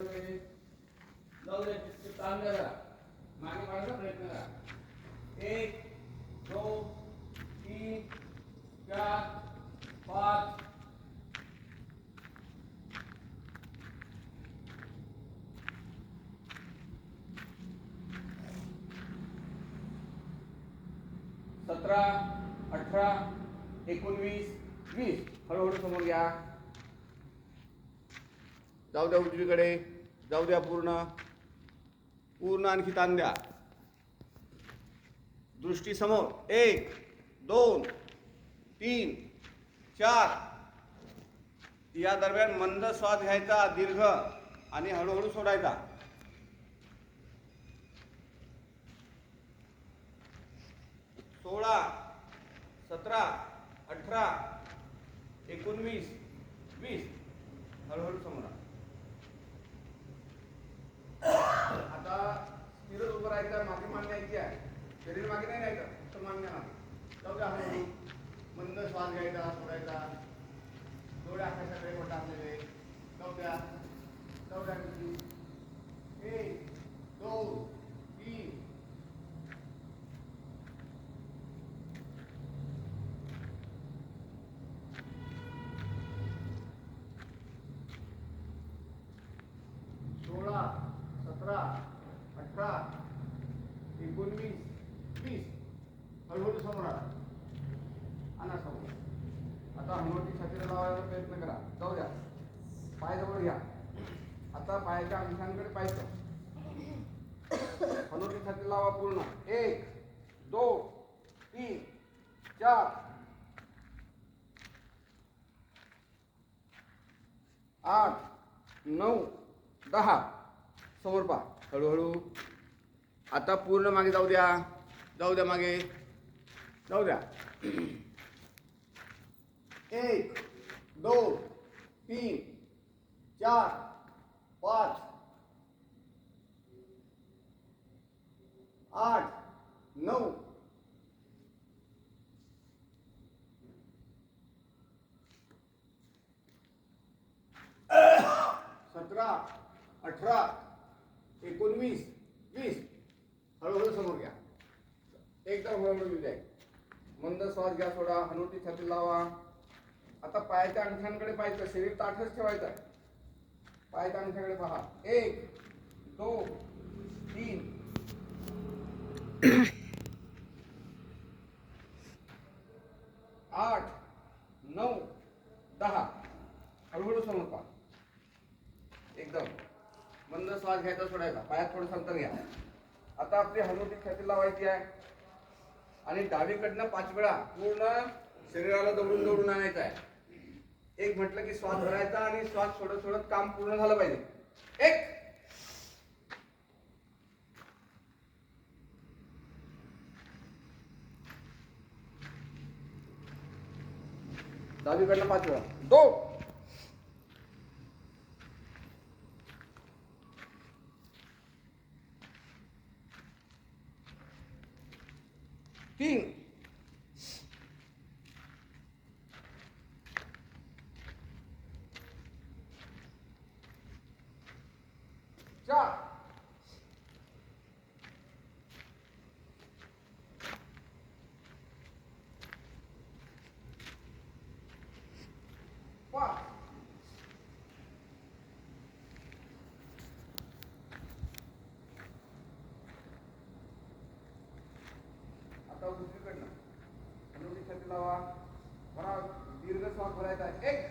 जाऊ दे ते ताण द्या मागे पाडायचा प्रयत्न करा. एक दोन तीन चार पाच. सतरा अठरा एकोणवीस वीस. हळूहळू समोर घ्या जाऊ द्या उजवीकडे जाऊ द्या पूर्ण. पूर्ण आणखी ताण द्या. दृष्टी समोर. एक दोन तीन चार. या दरम्यान मंद श्वास घ्यायचा दीर्घ आणि हळूहळू सोडायचा. सोळा सतरा अठरा एकोणवीस वीस. हळूहळू समोर आ. आता स्थिरच उभं राहायचं मागे मान न्यायची आहे शरीर मागे नाही राहायचं फक्त मान मागे. जाऊ द्या मंद श्वास घ्यायचा सोडायचा. डोळे आकाशाकडे वर टाकलेले. जाऊ द्या. जाऊ द्या किती. एक दोन तीन. सोळा सतरा अठरा एकोणवीस. वीस हळूहळू समोर आणा. आणा समोर. आता हनुवटी छातीला लावायचा प्रयत्न करा. जाऊ द्या. पाय जवळ घ्या. आता पायाच्या अंगठ्यांकडे पाहायचं. हनुवटी छाती लावा पूर्ण. एक दोन तीन चार. आठ नऊ दहा. समोर पहा. हळूहळू. आता पूर्ण मागे जाऊ द्या. जाऊ द्या मागे. जाऊ द्या. एक दोन तीन चार पाच आठ नऊ. सतरा अठरा एकोणवीस वीस. हळूहळू समोर घ्या. एकदम हळूहळू येऊ द्या मंद श्वास घ्या सोडा हनुटी छाती लावा. आता पायाच्या अंगठ्यांकडे पाहायचं शरीर ताठच ठेवायचं आहे पायाच्या अंगठ्याकडे पहा. एक दोन तीन. आठ नऊ दहा. हळूहळू समोर पहा. एकदम. मंद श्वास घ्यायचा सोडायचा. पायात थोडं अंतर घ्या. आता आपली हनुटी छाती लावायची आहे. आणि डावीकडनं पाच वेळा पूर्ण शरीराला दौडून दौडून आणायचं आहे. एक म्हटलं की श्वास भरायचा आणि श्वास सोडत सोडत काम पूर्ण झालं पाहिजे. एक. डावीकडनं पाच वेळा. दोन. तीन चार पाच आता उजवीकडनं हनुवटी छाती लावा बरा दीर्घ श्वास भरायचा आहे एक